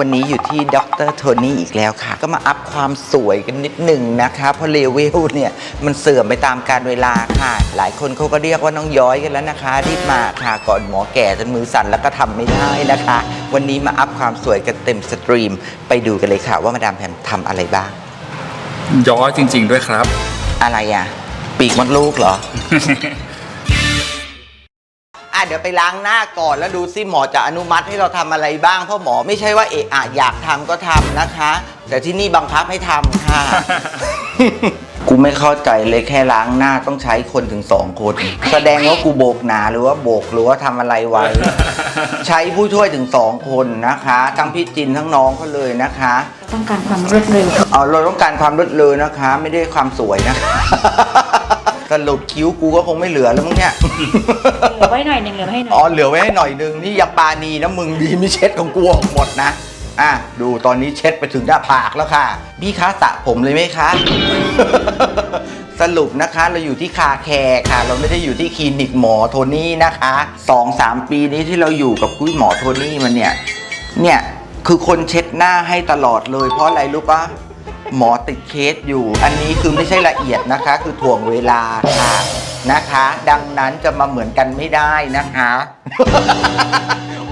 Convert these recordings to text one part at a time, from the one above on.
วันนี้อยู่ที่ดรโทนี่อีกแล้วค่ะ ก็มาอัพความสวยกันนิดหนึ่งนะคะ เพราะเลเวลเนี่ย มันเสื่อมไปตามการเวลาค่ะ หลายคนเขาก็เรียกว่าน้องย้อยกันแล้วนะคะ รีบมาค่ะก่อนหมอแก่จนมือสั่นแล้วก็ทำไม่ได้นะคะ วันนี้มาอัพความสวยกันเต็มสตรีม ไปดูกันเลยค่ะว่ามาดามแพมทำอะไรบ้าง ย้อยจริง ๆ ด้วยครับ อะไรอะ ปีกมดลูกเหรออะ เดี๋ยวไปล้างหน้าก่อนแล้วดูซิหมอจะอนุมัติให้เราทำอะไรบ้าง เพราะหมอไม่ใช่ว่าเอะอะอยากทำก็ทำนะคะ แต่ที่นี่บังคับให้ทำค่ะ กูไม่เข้าใจเลยแค่ล้างหน้าต้องใช้คนถึงสองคน แสดงว่ากูโบกหนาหรือว่าโบกหรือว่าทำอะไรไว้ ใช้ผู้ช่วยถึงสองคนนะคะ ทั้งพี่จินทั้งน้องเขาเลยนะคะ ต้องการความรวดเร็ว เอาเราต้องการความรวดเร็วนะคะ ไม่ได้ความสวยนะ สรุปคิ้วกูก็คงไม่เหลือแล้วมั้งเนี่ย เหลือไว้หน่อยหนึ่งเหลือไว้ให้หน่อ๋ออยเหลือไว้ให้หน่อยนึงนี่ยังปานีนะมึงดีไม่เช็ดของกูออกหมดนะ อะ ดูตอนนี้เช็ดไปถึงหน้าผากแล้วค่ะ พี่คะสระผมเลยไหมคะ สรุปนะคะเราอยู่ที่คาแคร์ค่ะ เราไม่ได้อยู่ที่คลินิกหมอโทนี่นะคะสองสามปีนี้ที่เราอยู่กับคุณหมอโทนี่มันเนี่ย เนี่ยคือคนเช็ดหน้าให้ตลอดเลยเพราะอะไรรู้ปะ หมอติดเคสอยู่ อันนี้คือไม่ใช่ละเอียดนะคะ คือถ่วงเวลาค่ะนะคะ ดังนั้นจะมาเหมือนกันไม่ได้นะคะ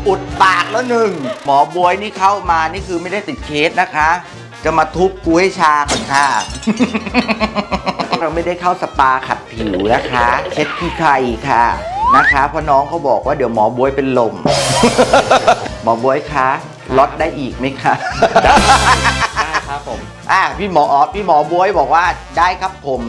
อุดปากแล้วหนึ่ง หมอบวยนี่เข้ามานี่คือไม่ได้ติดเคสนะคะ จะมาทุบกูให้ชาก่อนค่ะเราไม่ได้เข้าสปาขัดผิวนะคะ เช็ดขี้ไข่ค่ะนะคะเพราะน้องเขาบอกว่าเดี๋ยวหมอบวยเป็นลม หมอบวยคะลดได้อีกไหมคะ อะพี่หมออ๋อพี่หมอบวยบอกว่าได้ครับผม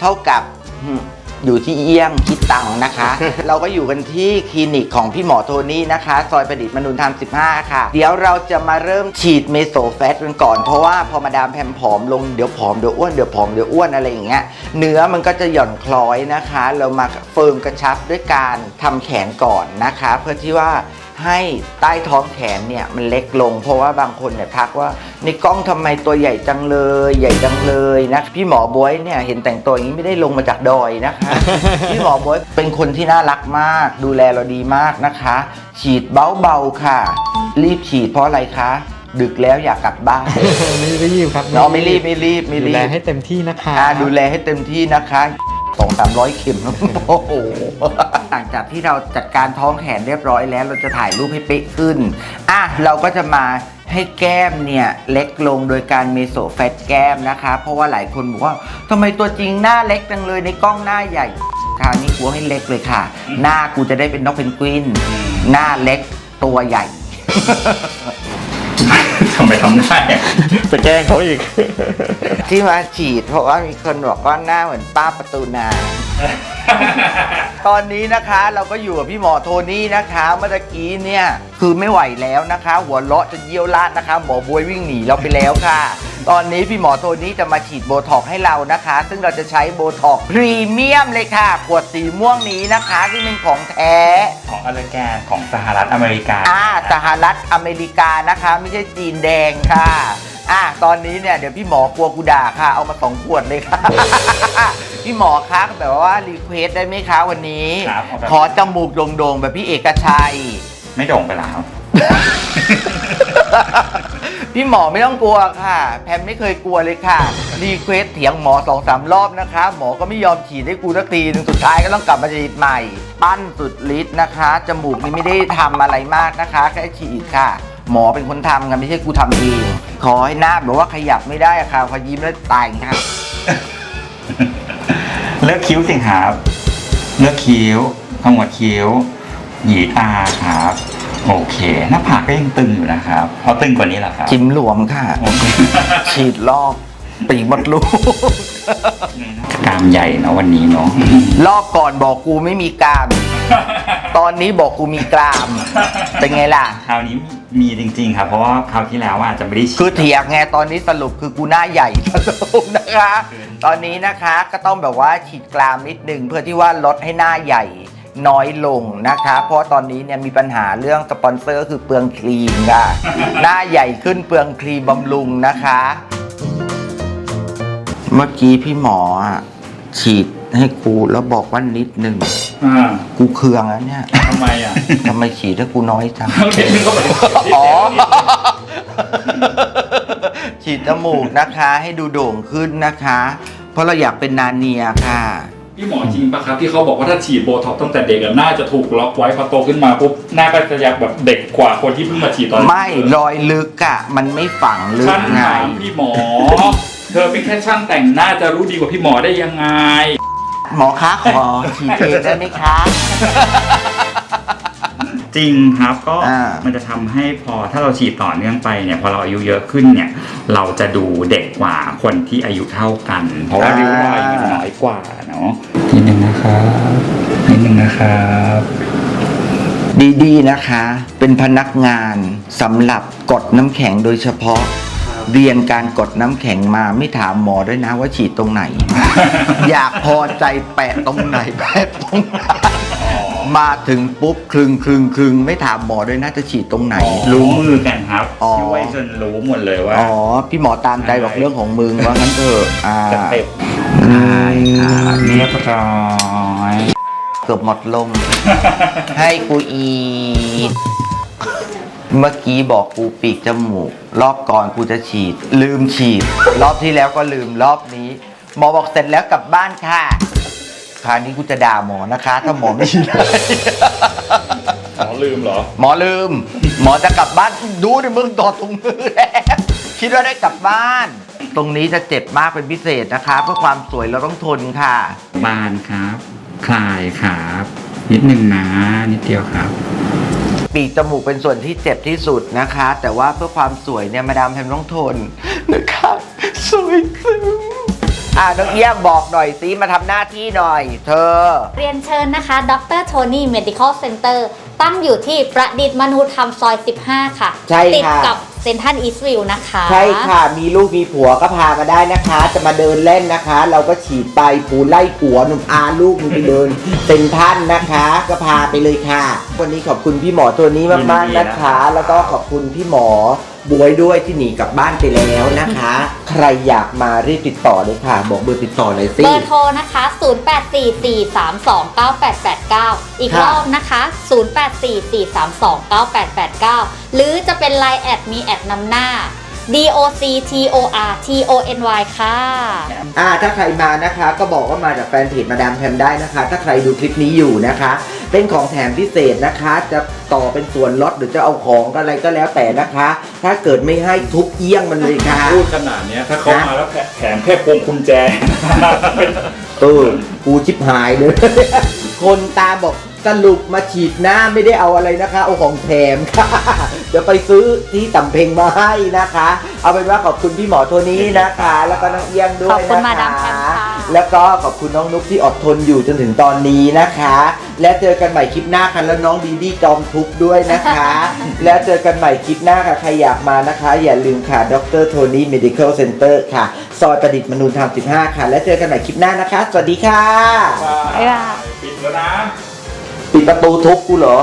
เท่ากับอืมอยู่ที่เยี่ยมคิดตังค์นะคะ เราก็อยู่กันที่คลินิกของพี่หมอโทนี่นะคะ ซอยประดิษฐ์มนุนธรรม 15 ค่ะ เดี๋ยวเราจะมาเริ่มฉีดเมโซแฟตกันก่อน เพราะว่าพอมาดามแพมผอมลงเดี๋ยวผอมเดี๋ยวอ้วนเดี๋ยวผอมเดี๋ยวอ้วนอะไรอย่างเงี้ย เนื้อมันก็จะหย่อนคล้อยนะคะ เรามาเฟิร์มกระชับด้วยการทำแขนก่อนนะคะ เพื่อที่ว่า ให้ใต้ท้องแขนเนี่ยมันเล็กลง เพราะว่าบางคนเนี่ยทักว่าในกล้องทำไมตัวใหญ่จังเลย ใหญ่จังเลยนะพี่หมอบวยเนี่ยเห็นแต่งตัวอย่างนี้ไม่ได้ลงมาจากดอยนะคะ พี่หมอบวยเป็นคนที่น่ารักมาก ดูแลเราดีมากนะคะ ฉีดเบาๆค่ะ รีบฉีดเพราะอะไรคะดึกแล้วอยากกลับบ้านไม่รีบครับเนาะไม่รีบไม่รีบไม่ดูรีแลบให้เต็มที่นะคะอ่าดูแลให้เต็มที่นะคะ สองสามร้อยเข็มโอ้โหหลังจากที่เราจัดการท้องแขนเรียบร้อยแล้ว เราจะถ่ายรูปให้เป๊ะขึ้น อะ เราก็จะมาให้แก้มเนี่ย เล็กลงโดยการเมโซแฟตแก้มนะคะ เพราะว่าหลายคนบอกว่าทำไมตัวจริงหน้าเล็กจังเลยในกล้องหน้าใหญ่คราวนี้กูให้เล็กเลยค่ะ หน้ากูจะได้เป็นนกเพนกวิน หน้าเล็กตัวใหญ่ทำไมทำได้อะไปแกล้งเขาอีก ที่มาฉีดเพราะว่ามีคนบอกว่าหน้าเหมือนป้าประตูนา ตอนนี้นะคะเราก็อยู่กับพี่หมอโทนี่นะคะเมื่อตะกี้เนี่ย คือไม่ไหวแล้วนะคะ หัวเราะจะเยี่ยวลาดนะคะ หมอบวยวิ่งหนีเราไปแล้วค่ะ ตอนนี้พี่หมอโทนี่จะมาฉีดโบท็อกซ์ให้เรานะคะ ซึ่งเราจะใช้โบท็อกซ์พรีเมียมเลยค่ะ ขวดสีม่วงนี้นะคะ ซึ่งเป็นของแท้ ของอเลแกนของสหรัฐอเมริกาอ่าสหรัฐอเมริกานะคะ ไม่ใช่จีนแดงค่ะอ่าตอนนี้เนี่ยเดี๋ยวพี่หมอกลัวกูด่าค่ะ เอามาสองขวดเลยค่ะ พี่หมอคะแบบว่ารีเควสได้ไหมคะวันนี้ ครับเอาแบบ ขอจมูกโด่งๆแบบพี่เอกชัย ไม่โด่งไปแล้ว พี่หมอไม่ต้องกลัวค่ะ แพมไม่เคยกลัวเลยค่ะ รีเควสเถียงหมอสองสามรอบนะคะ หมอก็ไม่ยอมฉีดให้กูสักทีหนึงสุดท้ายก็ต้องกลับมาฉีดใหม่ ปั้นสุดฤทธิ์นะคะ จมูกนี่ไม่ได้ทำอะไรมากนะคะ แค่ฉีดค่ะ หมอเป็นคนทำกันไม่ใช่กูทำเอง ขอให้หน้าแบบว่าขยับไม่ได้อะค่ะพอยิ้มแล้วตายค่ะ เลือกคิ้วสิครับ เลือกคิ้วขมวดคิ้ว หยีตาครับ โอเค หน้าผากก็ยังตึงอยู่นะครับเอาตึงกว่านี้เหรอครับจิ้มหลวมค่ะ โอเคฉีดลอกปีกมดลูก กรามใหญ่เนอะวันนี้เนาะ รอบก่อนบอกกูไม่มีกราม ตอนนี้บอกกูมีกราม เป็นไงล่ะ คราวนี้มีจริงๆครับ เพราะว่าคราวที่แล้วอาจจะไม่ได้ฉีด คือเถียงไงตอนนี้สรุปคือกูหน้าใหญ่สรุปนะคะ ตอนนี้นะคะก็ต้องแบบว่าฉีดกรามนิดนึงเพื่อที่ว่าลดให้หน้าใหญ่ น้อยลงนะคะ เพราะตอนนี้เนี่ยมีปัญหาเรื่องสปอนเซอร์คือเปลืองครีมค่ะ หน้าใหญ่ขึ้นเปลืองครีมบำรุงนะคะ เมื่อกี้พี่หมออะฉีดให้กูแล้วบอกว่านิดหนึ่ง อ่ากูเคืองแล้วเนี่ยทำไมอะทำไมฉีดให้กูน้อยจัง เด็กนึงก็ไปอ๋อ ฉีดจมูกนะคะ ให้ดูโด่งขึ้นนะคะ เพราะเราอยากเป็นนาเนียค่ะ พี่หมอจริงปะครับที่เขาบอกว่าถ้าฉีดโบท็อกซ์ตั้งแต่เด็กอะน่าจะถูกล็อกไว้พอโตขึ้นมาปุ๊บหน้าก็จะยักแบบเด็กกว่าคนที่เพิ่งมาฉีดตอนไม่รอยลึกอะมันไม่ฝังลึกฉันไงถามพี่หมอ เธอเป็นแค่ช่างแต่งหน้าจะรู้ดีกว่าพี่หมอได้ยังไง หมอคะขอฉีดเองได้ไหมคะ จริงครับก็อ่ามันจะทำให้พอถ้าเราฉีดต่อเนื่องไปเนี่ยพอเราอายุเยอะขึ้นเนี่ย เราจะดูเด็กกว่าคนที่อายุเท่ากัน เพราะว่า ริ้วรอยมันน้อยกว่าเนาะนิดนึงนะครับนิดนึงนะครับดีๆนะคะ เป็นพนักงานสำหรับกดน้ำแข็งโดยเฉพาะ เรียนการกดน้ำแข็งมาไม่ถามหมอด้วยนะว่าฉีดตรงไหน อยากพอใจแปะตรงไหนแปะตรงไหน มาถึงปุ๊บคลึงคลึงคลึงไม่ถามหมอด้วยนะจะฉีดตตรงไหน รู้มือกันครับอ๋อ ช่วยจนรู้หมดเลยว่า อ๋อ พี่หมอตามใจบอกเรื่องของมึงว่างั้นเถอะอ่าสเต็ปใช่ครับเรียบร้อยเกือบหมดลม ให้กูอีกเมื่อกี้บอกกูปีกจมูก รอบก่อนกูจะฉีด ลืมฉีด รอบที่แล้วก็ลืมรอบนี้ หมอบอกเสร็จแล้วกลับบ้านค่ะ คราวนี้กูจะด่าหมอนะคะ ถ้าหมอไม่ฉีดให้หมอลืมเหรอ หมอลืม หมอจะกลับบ้านดูดิมึงต่อดถุงมือแล้วคิดว่าได้กลับบ้าน ตรงนี้จะเจ็บมากเป็นพิเศษนะคะ เพื่อความสวยเราต้องทนค่ะ บานครับ คลายครับ นิดนึงนะนิดเดียวครับ ปีกจมูกเป็นส่วนที่เจ็บที่สุดนะคะ แต่ว่าเพื่อความสวยเนี่ยมาดามแพมต้องทนนะคะสวยซึ้ง อ่าน้องเอี้ยมบอกหน่อยสิมาทำหน้าที่หน่อย เธอ เรียนเชิญนะคะ ดรโทนี่ medical center ตั้งอยู่ที่ประดิษฐ์มนุษย์ธรรมซอย 15 ค่ะ ใช่ค่ะ ติดกับเซนทันอีสต์วิวนะคะ ใช่ค่ะ มีลูกมีผัวก็พามาได้นะคะ จะมาเดินเล่นนะคะ เราก็ฉีดไปผูไล่ผัวหนุ่มอาลูกมึงไปเดิน เป็นท่านนะคะ ก็พาไปเลยค่ะ วันนี้ขอบคุณพี่หมอตัวนี้มากๆนะคะ แล้วก็ขอบคุณพี่หมอ บวยด้วยที่หนีกลับบ้านไปแล้วนะคะ ใครอยากมารีบติดต่อเลยค่ะ บอกเบอร์ติดต่อหน่อยสิ เบอร์โทรนะคะ 0844329889 อีกค่ะรอบนะคะ 0844329889 หรือจะเป็น Line แอดมีแอดนำหน้า DOC TOR TONY ค่ะ อ่าถ้าใครมานะคะก็บอกว่ามาจากแฟนเพจมาดามแพมได้นะคะ ถ้าใครดูคลิปนี้อยู่นะคะ เป็นของแถมพิเศษนะคะ จะต่อเป็นส่วนลดหรือจะเอาของอะไรก็แล้วแต่นะคะ ถ้าเกิดไม่ให้ทุบเอี้ยงมันเลยค่ะ พูดขนาดเนี้ยถ้าเขามาแล้วแถมแค่พวงกุญแจ เออกูชิบหายเลย คนตามบอก สรุปมาฉีดหน้าไม่ได้เอาอะไรนะคะ เอาของแถมค่ะ เดี๋ยวไปซื้อที่ตำเพ็งมาให้นะคะ เอาเป็นว่าขอบคุณพี่หมอโทนี้นะคะ แล้วก็น้องเอี้ยงด้วยขอบคุณนะมาดามคะแพมค่ะ แล้วก็ขอบคุณน้องนุ๊กที่อดทนอยู่จนถึงตอนนี้นะคะ และเจอกันใหม่คลิปหน้าค่ะแล้วน้องดีดีจอมทุกข์ด้วยนะคะ แล้วเจอกันใหม่คลิปหน้าค่ะใครอยากมานะคะ อย่าลืมค่ะดรโทนี่ medical center ค่ะซอยประดิษฐ์มนูนธรรม15 ค่ะ และเจอกันใหม่คลิปหน้านะคะ สวัสดีค่ะ บ๊ายบาย ปิดแล้วนะ ปิดประตูทุบกูเหรอ